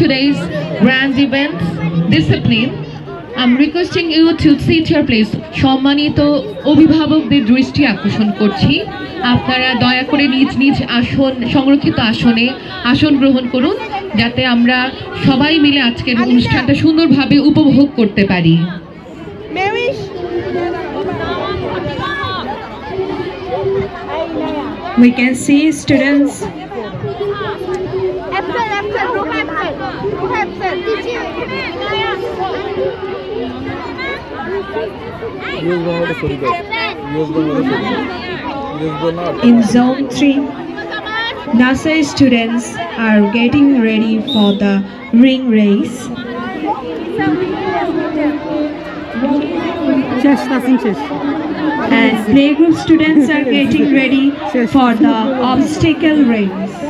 today's grand event discipline, I'm requesting you to sit your place. সম্মানিত অভিভাবকদের দৃষ্টি আকর্ষণ করছি। আপনারা দয়া করে নিজ নিজ আসন সংরক্ষিত আসনে আসন গ্রহণ করুন যাতে আমরা সবাই মিলে আজকের অনুষ্ঠানটা সুন্দরভাবে উপভোগ করতে পারি. We? Can see students. In Zone 3, NASA students are getting ready for the ring race. And playgroup students are getting ready for the obstacle race.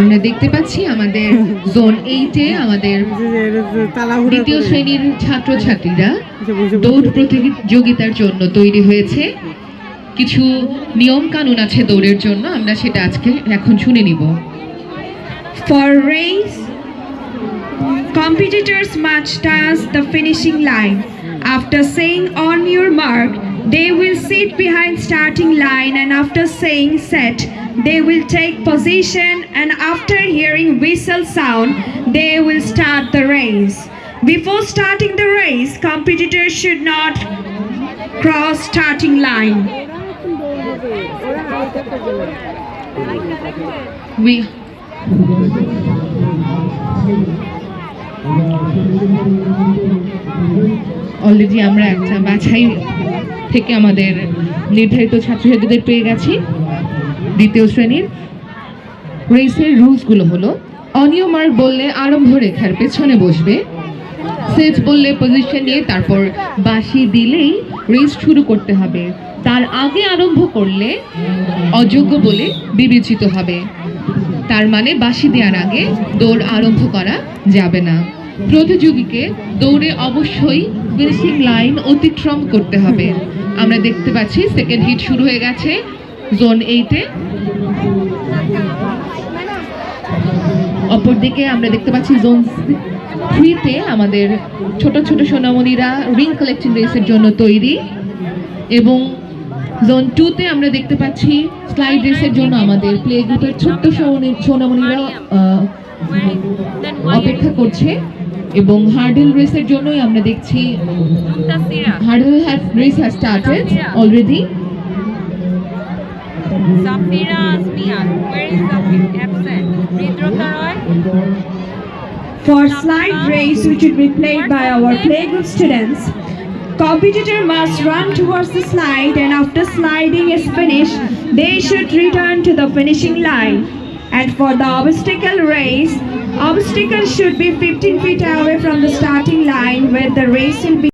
আমরা দেখতে পাচ্ছি আমাদের জোন এইটে আমাদের দ্বিতীয় শ্রেণির ছাত্রছাত্রীরা দৌড় প্রতিযোগিতার জন্য তৈরি হয়েছে। কিছু নিয়ম কানুন আছে দৌড়ের জন্য আমরা সেটা আজকে এখন শুনে নিব। For race competitors must touch the finishing line after saying on your mark they will sit behind starting line and after saying set they will take position and after hearing whistle sound, they will start the race. Before starting the race, competitors should not cross starting line. We already আমরা একটা বাছাই থেকে আমাদের নির্ধারিত ছাত্রছাত্রীদের পেয়ে গেছি দ্বিতীয় শ্রেণির রেসের রুলসগুলো হলো, অনিয়ম বললে আরম্ভ রেখার পেছনে বসবে, সেট বললে পজিশন নিয়ে, তারপর বাঁশি দিলেই রেস শুরু করতে হবে। তার আগে আরম্ভ করলে অযোগ্য বলে বিবেচিত হবে। তার মানে বাঁশি দেওয়ার আগে দৌড় আরম্ভ করা যাবে না। প্রতিযোগীকে দৌড়ে অবশ্যই ফিনিশিং লাইন অতিক্রম করতে হবে। আমরা দেখতে পাচ্ছি সেকেন্ড হিট শুরু হয়ে গেছে জোন এইটে অপরদিকে আমরা দেখতে পাচ্ছি জোন থ্রিতে আমাদের ছোট ছোট সোনামণিরা রিং কালেক্টিং রেসের জন্য তৈরি এবং জোন টুতে আমরা দেখতে পাচ্ছি স্লাইড রেসের জন্য আমাদের প্লে গ্রুপের ছোট্ট সোনামণি- সোনামণিরা অপেক্ষা করছে এবং হার্ডেল রেসের জন্যই আমরা দেখছি hurdle race has started already Safira Asmian, where is Safira? Absent. For slide race, which will be played by our playgroup students, competitor must run towards the slide and after sliding is finished, they should return to the finishing line. And for the obstacle race, obstacles should be 15 feet away from the starting line where the race will be